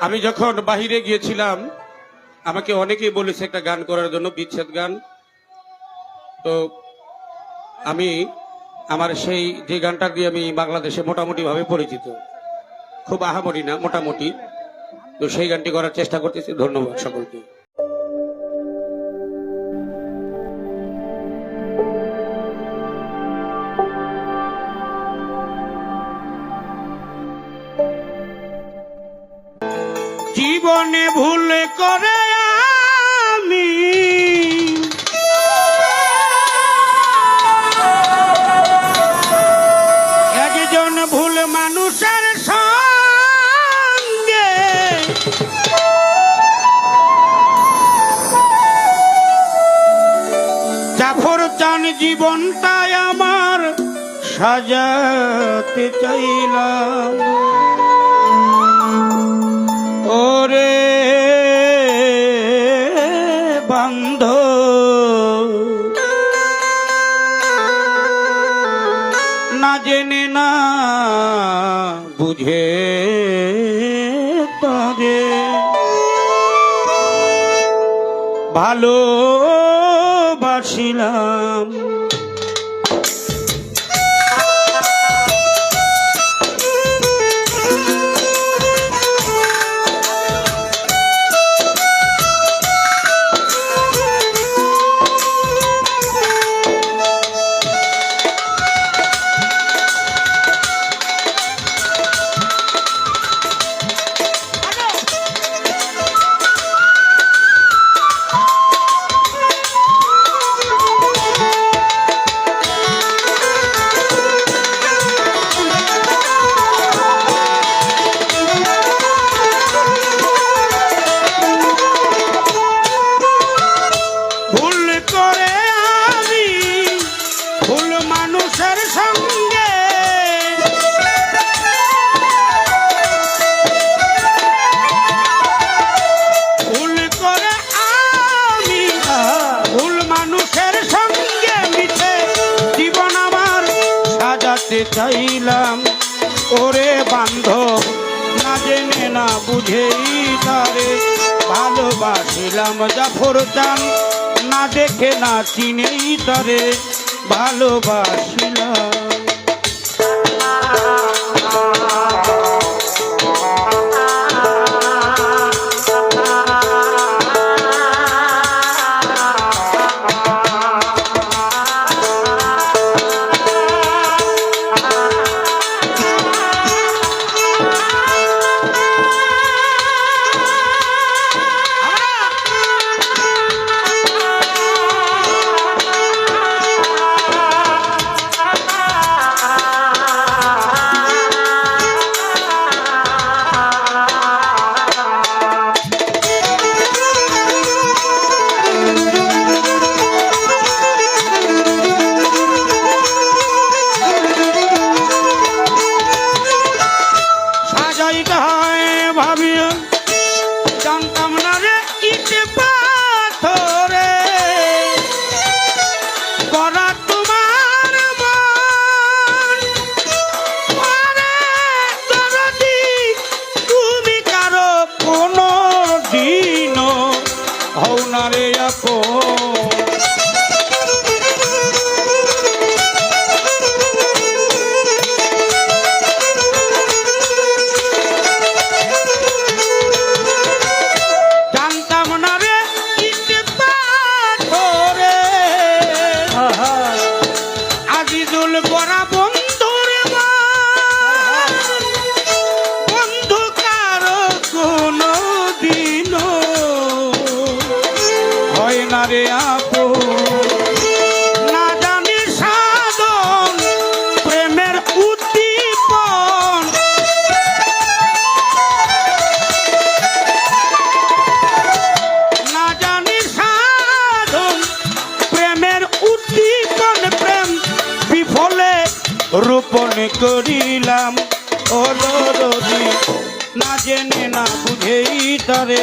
আমি যখন বাহিরে গিয়েছিলাম, আমাকে অনেকেই বলেছে একটা গান করার জন্য, বিচ্ছেদ গান। তো আমি আমার সেই যে গানটা দিয়ে আমি বাংলাদেশে মোটামুটি ভাবে পরিচিত, খুব আহামরি না, মোটামুটি। তো সেই গানটি করার চেষ্টা করতেছি। ধন্যবাদ সকলকে। জীবনে ভুল করে আমি। একজন ভুল মানুষের সঙ্গে জাফর চান জীবনটাই আমার সাজাতে চাইলাম। না জেনে না বুঝে তবে। ভালো চাইলাম। ওরে বান্ধব না জেনে, না বুঝেই তারে ভালোবাসিলাম জাফর চান না দেখে, না চিনেই তারে ভালোবাসিলাম। হয় না রে উদ্দীপন। প্রেম বিফলে রোপণ করিলাম। অলরদি না জেনে না বুঝেই তারে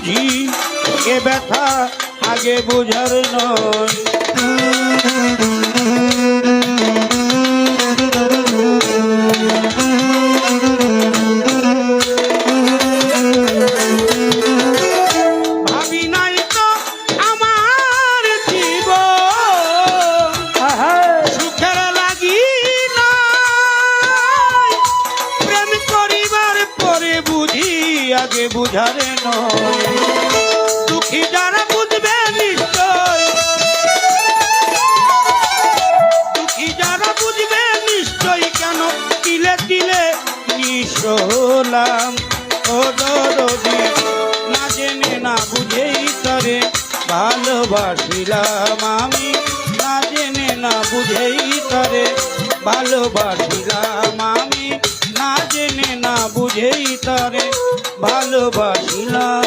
বুঝি এ ব্যথা আগে বুঝার নয়। আগে বুঝারে নয়। দুঃখী যারা বুঝবে নিশ্চয়। দুঃখী যারা বুঝবে নিশ্চয় কেন তিলে তিলে নিশোলাম ও দরদি, না জেনে, না বুঝেই তরে ভালোবাসিলাম আমি। না জেনে, না বুঝেই তরে ভালোবাসিলাম আমি। না জেনে, না বুঝেই তরে ভালোবাসিলাম।